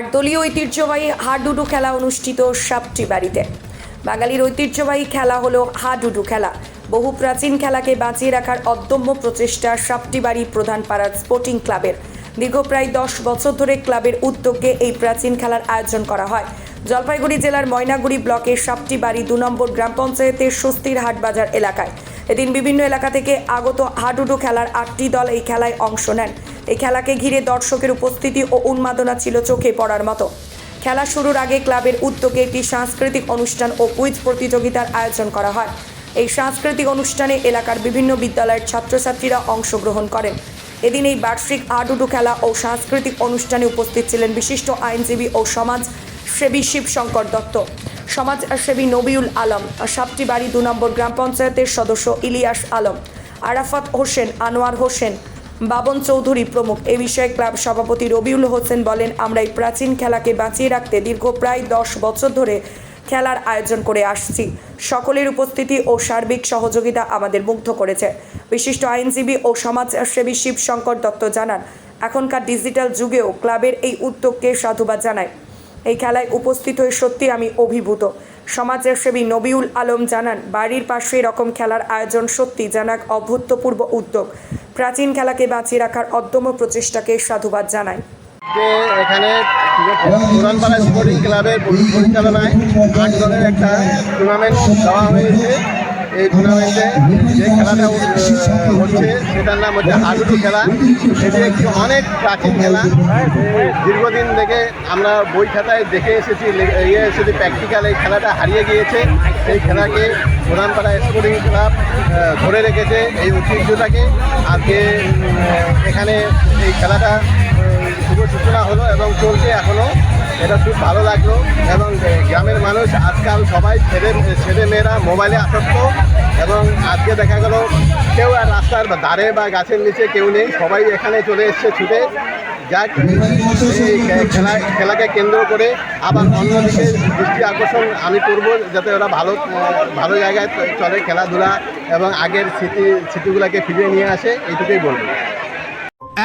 আর দলীয় ঐতিহ্যবাহী হাডুডু খেলা অনুষ্ঠিত সাপটি বাড়িতে বাঙালির ঐতিহ্যবাহী খেলা হলো হাডুডু খেলা। বহু প্রাচীন খেলাকে বাঁচিয়ে রাখার অদম্য প্রচেষ্টা সাপটি বাড়ি প্রধান পাড়ার স্পোর্টিং ক্লাবের। দীর্ঘ প্রায় দশ বছর ধরে ক্লাবের উদ্যোগে এই প্রাচীন খেলার আয়োজন করা হয়। জলপাইগুড়ি জেলার ময়নাগুড়ি ব্লকের সাপটি বাড়ি দু নম্বর গ্রাম পঞ্চায়েতের স্বস্তির হাট বাজার এলাকায়। এদিন বিভিন্ন এলাকা থেকে আগত হাডুডু খেলার আটটি দল এই খেলায় অংশ নেন। এই খেলাকে ঘিরে দর্শকের উপস্থিতি ও উন্মাদনা ছিল চোখে পড়ার মতো। খেলা শুরুর আগে ক্লাবের উদ্যোগে একটি সাংস্কৃতিক অনুষ্ঠান ও কুইজ প্রতিযোগিতার আয়োজন করা হয়। এই সাংস্কৃতিক অনুষ্ঠানে এলাকার বিভিন্ন বিদ্যালয়ের ছাত্রছাত্রীরা অংশগ্রহণ করেন। এদিন এই বার্ষিক হাডুডু খেলা ও সাংস্কৃতিক অনুষ্ঠানে উপস্থিত ছিলেন বিশিষ্ট আইনজীবী ও সমাজ সেবী শিবশঙ্কর দত্ত। সমাজ সেবী নবিউল আলম সাপটি বাড়ি দু নম্বর গ্রাম পঞ্চায়েতের সদস্য ইলিয়াস আলম, আরাফাত হোসেন, আনোয়ার হোসেন বাবন চৌধুরী প্রমুখ। এ বিষয়ে ক্লাব সভাপতি রবিউল হোসেন বলেন, আমরা এই প্রাচীন খেলাকে বাঁচিয়ে রাখতে দীর্ঘ প্রায় দশ বছর ধরে খেলার আয়োজন করে আসছি। সকলের উপস্থিতি ও সার্বিক সহযোগিতা আমাদের মুগ্ধ করেছে। বিশিষ্ট আইনজীবী ও সমাজসেবী শিবশঙ্কর দত্ত জানান, এখনকার ডিজিটাল যুগেও ক্লাবের এই উদ্যোগকে সাধুবাদ জানায় এই খেলায় উপস্থিত হয়ে সত্যি আমি অভিভূত। সমাজসেবী নবিউল আলম জানান, বাড়ির পাশে এরকম খেলার আয়োজন সত্যি যেন এক অভূতপূর্ব উদ্যোগ। প্রাচীন খেলাকে বাঁচিয়ে রাখার অদ্যম প্রচেষ্টাকে সাধুবাদ জানায়। যে এখানে পুরানপাড়া স্পোর্টিং ক্লাবের পরিচালনায় আট দলের একটা টুর্নামেন্ট দেওয়া হয়েছে। এই টুর্নামেন্টে যে খেলাটা হচ্ছে, সেটার নাম হচ্ছে হাডুডু খেলা। এটি একটি অনেক প্রাচীন খেলা। দীর্ঘদিন থেকে আমরা বই খাতায় দেখে এসেছি ইয়ে এসেছি প্র্যাকটিক্যাল এই খেলাটা হারিয়ে গিয়েছে। এই খেলাকে প্রধানপাড়া স্পোর্টিং ক্লাব ধরে রেখেছে এই ঐতিহ্যটাকে। আজকে এখানে এই খেলাটা শুভ সূচনা হলো এবং চলছে এখনও এটা খুব ভালো লাগল এবং গ্রামের মানুষ আজকাল সবাই ছেলে ছেলে মেয়েরা মোবাইলে আসক্ত এবং আজকে দেখা গেল কেউ আর রাস্তার ধারে বা গাছের নিচে কেউ নেই, সবাই এখানে চলে এসছে ছুটে। যাক খেলা, খেলাকে কেন্দ্র করে আবার অন্যদিকে দৃষ্টি আকর্ষণ আমি করব যাতে ওরা ভালো ভালো জায়গায় চলে খেলাধুলা এবং আগের স্মৃতি, স্মৃতিগুলোকে ফিরিয়ে নিয়ে আসে, এইটুকুই বলব।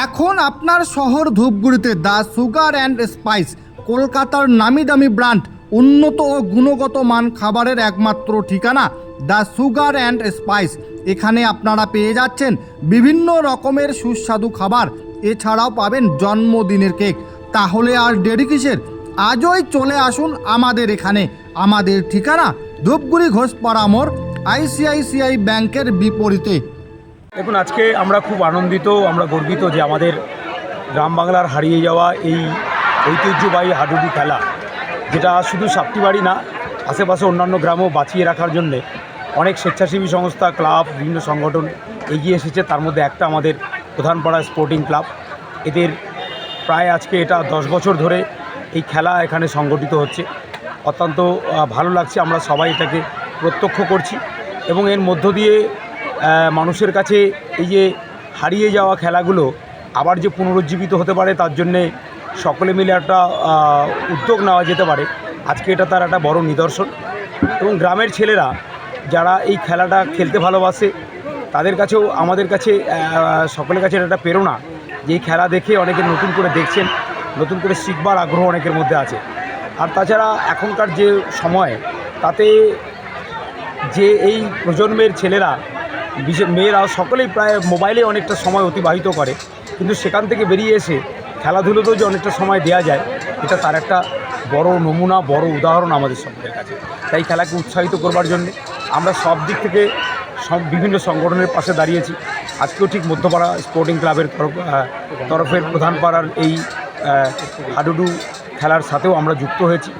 এখন আপনার শহর ধূপগুড়িতে দ্য সুগার অ্যান্ড স্পাইস। কলকাতার নামি দামি ব্র্যান্ড উন্নত ও গুণগত মান খাবারের একমাত্র ঠিকানা দ্য সুগার অ্যান্ড স্পাইস। এখানে আপনারা পেয়ে যাচ্ছেন বিভিন্ন রকমের সুস্বাদু খাবার। এছাড়াও পাবেন জন্মদিনের কেক। তাহলে আর দেরি কিসের? আজই চলে আসুন আমাদের এখানে। আমাদের ঠিকানা ধূপগুড়ি ঘোষপাড়া মোড়, আইসিআইসিআই ব্যাংকের বিপরীতে। দেখুন, আজকে আমরা খুব আনন্দিত, আমরা গর্বিত যে আমাদের গ্রাম বাংলার হারিয়ে যাওয়া এই ঐতিহ্যবাহী হাডুডু খেলা, যেটা শুধু সাপ্তিবাড়ি না, আশেপাশে অন্যান্য গ্রামও বাঁচিয়ে রাখার জন্যে অনেক স্বেচ্ছাসেবী সংস্থা, ক্লাব, বিভিন্ন সংগঠন এগিয়ে এসেছে। তার মধ্যে একটা আমাদের প্রধানপাড়া স্পোর্টিং ক্লাব। এদের প্রায় আজকে এটা দশ বছর ধরে এই খেলা এখানে সংগঠিত হচ্ছে। অত্যন্ত ভালো লাগছে। আমরা সবাই এটাকে প্রত্যক্ষ করছি এবং এর মধ্য দিয়ে মানুষের কাছে এই যে হারিয়ে যাওয়া খেলাগুলো আবার যে পুনরুজ্জীবিত হতে পারে তার জন্যে সকলে মিলে একটা উদ্যোগ নেওয়া যেতে পারে। আজকে এটা তার একটা বড় নিদর্শন। এবং গ্রামের ছেলেরা যারা এই খেলাটা খেলতে ভালোবাসে, তাদের কাছেও, আমাদের কাছে সকলের কাছে একটা প্রেরণা যে এই খেলা দেখে অনেকে নতুন করে দেখছেন, নতুন করে শিখবার আগ্রহ অনেকের মধ্যে আছে। আর তাছাড়া এখনকার যে সময়, তাতে যে এই প্রজন্মের ছেলেরা, বিশেষ মেয়েরা, সকলেই প্রায় মোবাইলে অনেকটা সময় অতিবাহিত করে। কিন্তু সেখান থেকে বেরিয়ে এসে খেলাধুলোতেও যে অনেকটা সময় দেওয়া যায়, এটা তার একটা বড় নমুনা, বড় উদাহরণ আমাদের সকলের কাছে। তাই খেলাকে উৎসাহিত করবার জন্য আমরা সব দিক থেকে সব বিভিন্ন সংগঠনের পাশে দাঁড়িয়েছি। আজকেও ঠিক মধ্যপাড়া স্পোর্টিং ক্লাবের তরফ তরফের প্রধান পাড়ার এই হাডুডু খেলার সাথেও আমরা যুক্ত হয়েছি।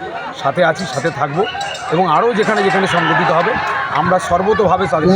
সাথে আছি, সাথে থাকব এবং আরও যেখানে যেখানে সংগঠিত হবে, আমরা সর্বতোভাবে তাদের।